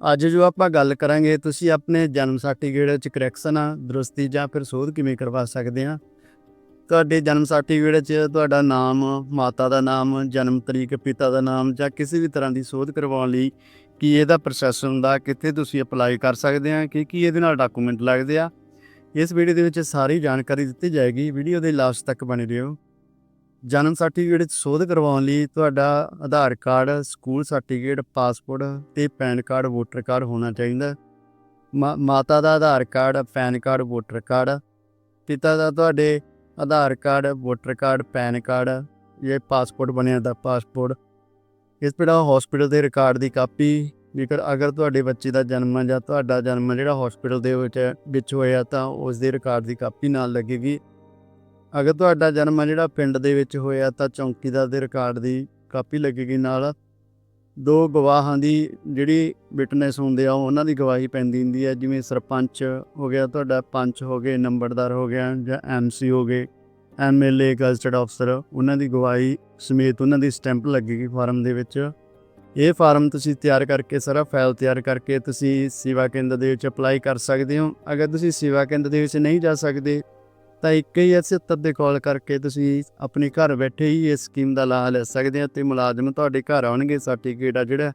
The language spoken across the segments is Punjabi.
ਅੱਜ ਜੋ ਆਪਾਂ ਗੱਲ ਕਰਾਂਗੇ, ਤੁਸੀਂ ਆਪਣੇ ਜਨਮ ਸਰਟੀਫਿਕੇਟ ਵਿੱਚ ਕਰੈਕਸ਼ਨ ਆ, ਦਰੁਸਤੀ ਜਾਂ ਫਿਰ ਸੋਧ ਕਿਵੇਂ ਕਰਵਾ ਸਕਦੇ ਆ? ਤੁਹਾਡੇ ਜਨਮ ਸਰਟੀਫਿਕੇਟ 'ਚ ਤੁਹਾਡਾ ਨਾਮ, ਮਾਤਾ ਦਾ ਨਾਮ, ਜਨਮ ਤਰੀਕ, ਪਿਤਾ ਦਾ ਨਾਮ ਜਾਂ ਕਿਸੇ ਵੀ ਤਰ੍ਹਾਂ ਦੀ ਸੋਧ ਕਰਵਾਉਣ ਲਈ ਕੀ ਇਹਦਾ ਪ੍ਰੋਸੈਸ ਹੁੰਦਾ, ਕਿੱਥੇ ਤੁਸੀਂ ਅਪਲਾਈ ਕਰ ਸਕਦੇ ਆ, ਕੀ ਕੀ ਇਹਦੇ ਨਾਲ ਡਾਕੂਮੈਂਟ ਲੱਗਦੇ ਆ? ਇਸ ਵੀਡੀਓ ਦੇ ਵਿੱਚ ਸਾਰੀ ਜਾਣਕਾਰੀ ਦਿੱਤੀ ਜਾਏਗੀ ਵੀਡੀਓ ਦੇ ਲਾਸਟ ਤੱਕ ਬਣੇ ਰਹੋ। ਜਨਮ ਸਰਟੀਫਿਕੇਟ ਸੋਧ ਕਰਵਾਉਣ ਲਈ ਤੁਹਾਡਾ Aadhaar card school certificate passport ਤੇ ਪੈਨ ਕਾਰਡ ਵੋਟਰ ਕਾਰਡ ਹੋਣਾ ਚਾਹੀਦਾ। ਮਾ- ਮਾਤਾ ਦਾ Aadhaar card, PAN card voter card, ਪਿਤਾ ਦਾ ਤੁਹਾਡੇ Aadhaar card voter card, PAN card, ਇਹ ਪਾਸਪੋਰਟ ਬਣਿਆ ਦਾ ਪਾਸਪੋਰਟ ਇਸ ਜਿਹੜਾ ਹਸਪੀਟਲ ਦੇ ਰਿਕਾਰਡ ਦੀ ਕਾਪੀ, ਜੇਕਰ ਅਗਰ ਤੁਹਾਡੇ ਬੱਚੇ ਦਾ ਜਨਮ ਹੈ ਜਾਂ ਤੁਹਾਡਾ ਜਨਮ ਜਿਹੜਾ ਹਸਪੀਟਲ ਦੇ ਵਿੱਚ ਵਿੱਚ ਹੋਇਆ ਤਾਂ ਉਸ ਦੇ ਰਿਕਾਰਡ ਦੀ ਕਾਪੀ ਨਾਲ ਲੱਗੇਗੀ। ਅਗਰ ਤੁਹਾਡਾ ਜਨਮ ਹੈ ਜਿਹੜਾ ਪਿੰਡ ਦੇ ਵਿੱਚ ਹੋਇਆ ਤਾਂ ਚੌਂਕੀਦਾਰ ਦੇ ਰਿਕਾਰਡ ਦੀ ਕਾਪੀ ਲੱਗੇਗੀ ਨਾਲ। ਦੋ ਗਵਾਹਾਂ ਦੀ ਜਿਹੜੀ ਵਿਟਨੈਸ ਹੁੰਦੇ ਆ, ਉਹਨਾਂ ਦੀ ਗਵਾਹੀ ਪੈਂਦੀ ਹੁੰਦੀ ਹੈ ਜਿਵੇਂ ਸਰਪੰਚ ਹੋ ਗਿਆ, ਤੁਹਾਡਾ ਪੰਚ ਹੋ ਗਏ, ਨੰਬਰਦਾਰ ਹੋ ਗਿਆ, ਜਾਂ ਐਮਸੀ ਹੋ ਗਏ ਐਮਐਲਏ ਗਜ਼ਟਡ ਅਫਸਰ ਉਹਨਾਂ ਦੀ ਗਵਾਹੀ ਸਮੇਤ ਉਹਨਾਂ ਦੀ ਸਟੈਂਪ ਲੱਗੇਗੀ ਫਾਰਮ ਦੇ ਵਿੱਚ। ਇਹ ਫਾਰਮ ਤੁਸੀਂ ਤਿਆਰ ਕਰਕੇ ਸਾਰਾ ਫਾਈਲ ਤਿਆਰ ਕਰਕੇ ਤੁਸੀਂ ਸੇਵਾ ਕੇਂਦਰ ਦੇ ਵਿੱਚ ਅਪਲਾਈ ਕਰ ਸਕਦੇ ਹੋ। ਅਗਰ ਤੁਸੀਂ ਸੇਵਾ ਕੇਂਦਰ ਦੇ ਵਿੱਚ ਨਹੀਂ ਜਾ ਸਕਦੇ ਤਾਂ 2170 ਤੇ ਕਾਲ ਕਰਕੇ ਤੁਸੀਂ ਆਪਣੇ ਘਰ ਬੈਠੇ ਹੀ ਇਸ ਸਕੀਮ ਦਾ ਲਾਭ ਲੈ ਸਕਦੇ ਹੋ ਤੇ ਮੁਲਾਜ਼ਮ ਤੁਹਾਡੇ ਘਰ ਆਉਣਗੇ ਸਰਟੀਫਿਕੇਟ ਆ ਜਿਹੜਾ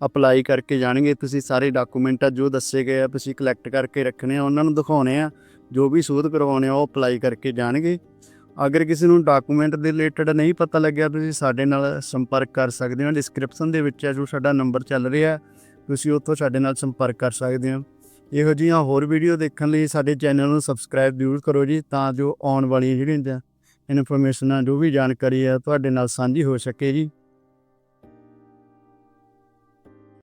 ਅਪਲਾਈ ਕਰਕੇ ਜਾਣਗੇ। ਤੁਸੀਂ ਸਾਰੇ ਡਾਕੂਮੈਂਟ ਆ ਜੋ ਦੱਸੇ ਗਏ ਆ ਤੁਸੀਂ ਕਲੈਕਟ ਕਰਕੇ ਰੱਖਣੇ ਆ, ਉਹਨਾਂ ਨੂੰ ਦਿਖਾਉਣੇ ਆ, ਜੋ ਵੀ ਸੋਧ ਕਰਵਾਉਣੇ ਆ ਉਹ ਅਪਲਾਈ ਕਰਕੇ ਜਾਣਗੇ। ਅਗਰ ਕਿਸੇ ਨੂੰ ਡਾਕੂਮੈਂਟ ਦੇ ਰਿਲੇਟਡ ਨਹੀਂ ਪਤਾ ਲੱਗਿਆ, ਤੁਸੀਂ ਸਾਡੇ ਨਾਲ ਸੰਪਰਕ ਕਰ ਸਕਦੇ ਹੋ। ਡਿਸਕ੍ਰਿਪਸ਼ਨ ਦੇ ਵਿੱਚ ਹੈ ਜੋ ਸਾਡਾ ਨੰਬਰ ਚੱਲ ਰਿਹਾ, ਤੁਸੀਂ ਉੱਥੋਂ ਸਾਡੇ ਨਾਲ ਸੰਪਰਕ ਕਰ ਸਕਦੇ ਹੋ। ਇਹੋ ਜਿਹੀਆਂ ਹੋਰ ਵੀਡੀਓ ਦੇਖਣ ਲਈ ਸਾਡੇ ਚੈਨਲ ਨੂੰ ਸਬਸਕ੍ਰਾਈਬ ਜ਼ਰੂਰ ਕਰੋ ਜੀ, ਤਾਂ ਜੋ ਆਉਣ ਵਾਲੀਆਂ ਜਿਹੜੀਆਂ ਇਨਫੋਰਮੇਸ਼ਨਾਂ, ਜੋ ਵੀ ਜਾਣਕਾਰੀ ਆ ਤੁਹਾਡੇ ਨਾਲ ਸਾਂਝੀ ਹੋ ਸਕੇ ਜੀ।